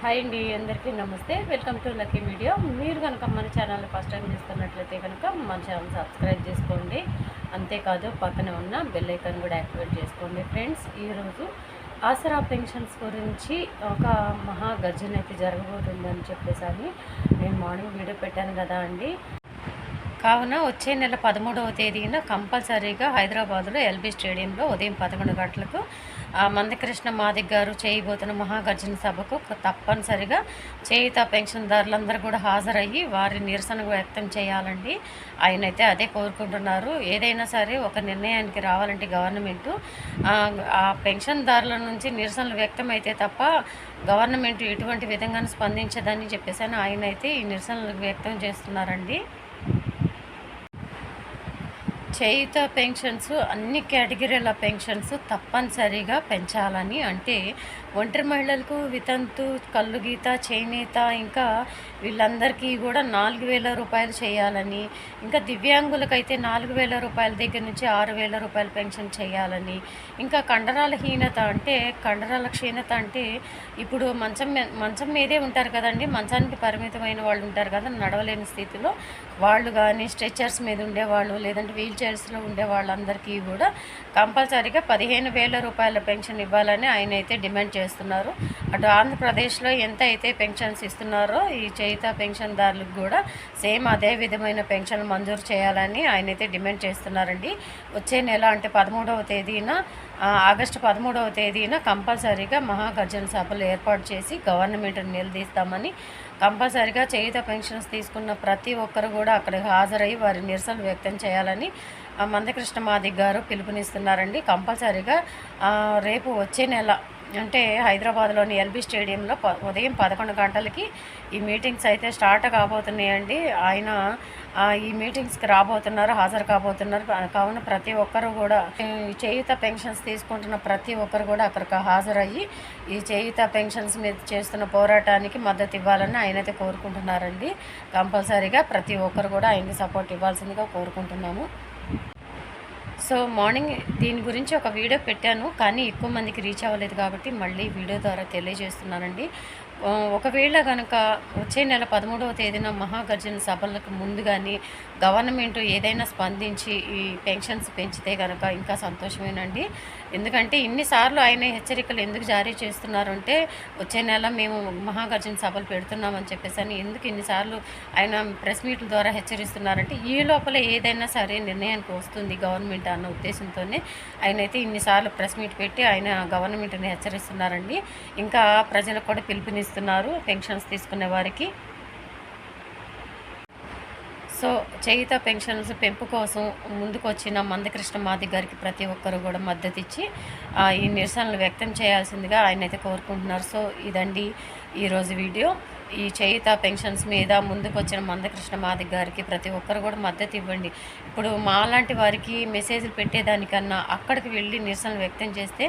Hi అండి అందరికీ నమస్తే. వెల్కమ్ టు లక్కీ వీడియో మీరు కనుక మన ఛానల్ ఫస్ట్ టైం చూస్తున్నట్లయితే కనుక మన ఛానల్ సబ్స్క్రైబ్ చేసుకోండి. అంతేకాదు పక్కన ఉన్న బెల్ ఐకాన్ కూడా యాక్టివేట్ చేసుకోండి ఫ్రెండ్స్. ఈరోజు ఆసరా పెన్షన్స్ గురించి ఒక మహా గర్జన అయితే జరగబోతుందని చెప్పేసి నేను మార్నింగ్ వీడియో పెట్టాను కదా అండి. కావున వచ్చే నెల పదమూడవ తేదీన కంపల్సరీగా హైదరాబాద్లో ఎల్బీ స్టేడియంలో ఉదయం పదకొండు గంటలకు మందకృష్ణ మాదిక్ గారు చేయబోతున్న మహాగర్జన సభకు తప్పనిసరిగా చేయుత పెన్షన్దారులందరూ కూడా హాజరయ్యి వారి నిరసన వ్యక్తం చేయాలండి. ఆయన అయితే అదే కోరుకుంటున్నారు. ఏదైనా సరే ఒక నిర్ణయానికి రావాలంటే గవర్నమెంటు. ఆ పెన్షన్దారుల నుంచి నిరసనలు వ్యక్తం అయితే తప్ప గవర్నమెంట్ ఎటువంటి విధంగా స్పందించదని చెప్పేసి ఆయన అయితే ఈ నిరసనలు వ్యక్తం చేస్తున్నారండి. చేయుత పెన్షన్స్ అన్ని కేటగిరీల పెన్షన్స్ తప్పనిసరిగా పెంచాలని అంటే ఒంటరి మహిళలకు వితంతు కళ్ళు గీత చేనేత ఇంకా వీళ్ళందరికీ కూడా నాలుగు వేల రూపాయలు చేయాలని ఇంకా దివ్యాంగులకైతే నాలుగు వేల రూపాయల దగ్గర నుంచి ఆరు వేల రూపాయల పెన్షన్ చేయాలని ఇంకా కండరాల హీనత అంటే కండరాల క్షీణత అంటే ఇప్పుడు మంచం మంచం మీదే ఉంటారు కదండి మంచానికి పరిమితమైన వాళ్ళు ఉంటారు కదా నడవలేని స్థితిలో వాళ్ళు కానీ స్ట్రెచ్చర్స్ మీద ఉండేవాళ్ళు లేదంటే వీల్ చైర్స్లో ఉండే వాళ్ళందరికీ కూడా కంపల్సరీగా పదిహేను వేల రూపాయల పెన్షన్ ఇవ్వాలని ఆయన అయితే డిమాండ్ చేస్తున్నారు. అటు ఆంధ్రప్రదేశ్లో ఎంత అయితే పెన్షన్స్ ఇస్తున్నారో ఈ చేయిత పెన్షన్దారులకు కూడా సేమ్ అదే విధమైన పెన్షన్ మంజూరు చేయాలని ఆయన అయితే డిమాండ్ చేస్తున్నారండి. వచ్చే నెల అంటే పదమూడవ తేదీన ఆగస్టు పదమూడవ తేదీన కంపల్సరీగా మహాగర్జన సభలు ఏర్పాటు చేసి గవర్నమెంట్ని నిలదీస్తామని కంపల్సరీగా చేయుత పెన్షన్స్ తీసుకున్న ప్రతి ఒక్కరు కూడా అక్కడికి హాజరై వారి నిరసనలు వ్యక్తం చేయాలని మందకృష్ణ మాదిక్ గారు పిలుపునిస్తున్నారండి. కంపల్సరీగా రేపు వచ్చే నెల అంటే హైదరాబాద్లోని ఎల్బీ స్టేడియంలో ప ఉదయం పదకొండు గంటలకి ఈ మీటింగ్స్ అయితే స్టార్ట్ కాబోతున్నాయండి. ఆయన ఈ మీటింగ్స్కి రాబోతున్నారు హాజరు కాబోతున్నారు. కావున ప్రతి ఒక్కరు కూడా చేయుత పెన్షన్స్ తీసుకుంటున్న ప్రతి ఒక్కరు కూడా అక్కడికి హాజరయ్యి ఈ చేయుత పెన్షన్స్ మీద చేస్తున్న పోరాటానికి మద్దతు ఇవ్వాలని ఆయనైతే కోరుకుంటున్నారండి. కంపల్సరీగా ప్రతి ఒక్కరు కూడా ఆయనకి సపోర్ట్ ఇవ్వాల్సిందిగా కోరుకుంటున్నాము. సో మార్నింగ్ దీని గురించి ఒక వీడియో పెట్టాను కానీ ఎక్కువ మందికి రీచ్ అవ్వలేదు కాబట్టి మళ్ళీ వీడియో ద్వారా తెలియజేస్తున్నానండి. ఒకవేళ కనుక వచ్చే నెల పదమూడవ తేదీన మహాగర్జన సభలకు ముందు కానీ గవర్నమెంట్ ఏదైనా స్పందించి ఈ పెన్షన్స్ పెంచితే కనుక ఇంకా సంతోషమేనండి. ఎందుకంటే ఇన్నిసార్లు ఆయన హెచ్చరికలు ఎందుకు జారీ చేస్తున్నారంటే వచ్చే నెల మేము మహాగర్జన సభలు పెడుతున్నామని చెప్పేసి అని ఎందుకు ఇన్నిసార్లు ఆయన ప్రెస్ మీట్ల ద్వారా హెచ్చరిస్తున్నారంటే ఈ లోపల ఏదైనా సరే నిర్ణయానికి వస్తుంది గవర్నమెంట్ అన్న ఉద్దేశంతోనే ఆయన అయితే ఇన్నిసార్లు ప్రెస్ మీట్ పెట్టి ఆయన గవర్నమెంట్ని హెచ్చరిస్తున్నారండి. ఇంకా ప్రజలకు కూడా పిలుపుని ఇస్తున్నారు పెన్షన్స్ తీసుకునే వారికి. సో చేయిత పెన్షన్స్ పెంపు కోసం ముందుకు వచ్చిన మందకృష్ణ మాది గారికి ప్రతి ఒక్కరు కూడా మద్దతు ఇచ్చి ఈ నిరసనలు వ్యక్తం చేయాల్సిందిగా ఆయన అయితే కోరుకుంటున్నారు. సో ఇదండి ఈరోజు వీడియో. ఈ చేయుత పెన్షన్స్ మీద ముందుకు వచ్చిన మందకృష్ణ మాదిక్ గారికి ప్రతి ఒక్కరు కూడా మద్దతు ఇవ్వండి. ఇప్పుడు మాలాంటి వారికి మెసేజ్లు పెట్టేదానికన్నా అక్కడికి వెళ్ళి నిరసనలు వ్యక్తం చేస్తే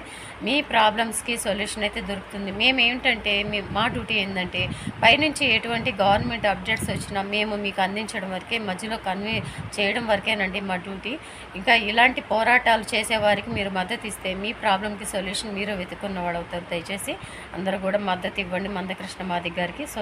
మీ ప్రాబ్లమ్స్కి సొల్యూషన్ అయితే దొరుకుతుంది. మేము ఏమిటంటే మీ మా డ్యూటీ ఏంటంటే పైనుంచి ఎటువంటి గవర్నమెంట్ అప్డేట్స్ వచ్చినా మేము మీకు అందించడం వరకే మధ్యలో కన్వే చేయడం వరకేనండి మా డ్యూటీ ఇంకా ఇలాంటి పోరాటాలు చేసేవారికి మీరు మద్దతు ఇస్తే మీ ప్రాబ్లంకి సొల్యూషన్ మీరు వెతుకున్న వాడు అవుతారు. దయచేసి అందరూ కూడా మద్దతు ఇవ్వండి మందకృష్ణ మాదిక్ గారికి. సో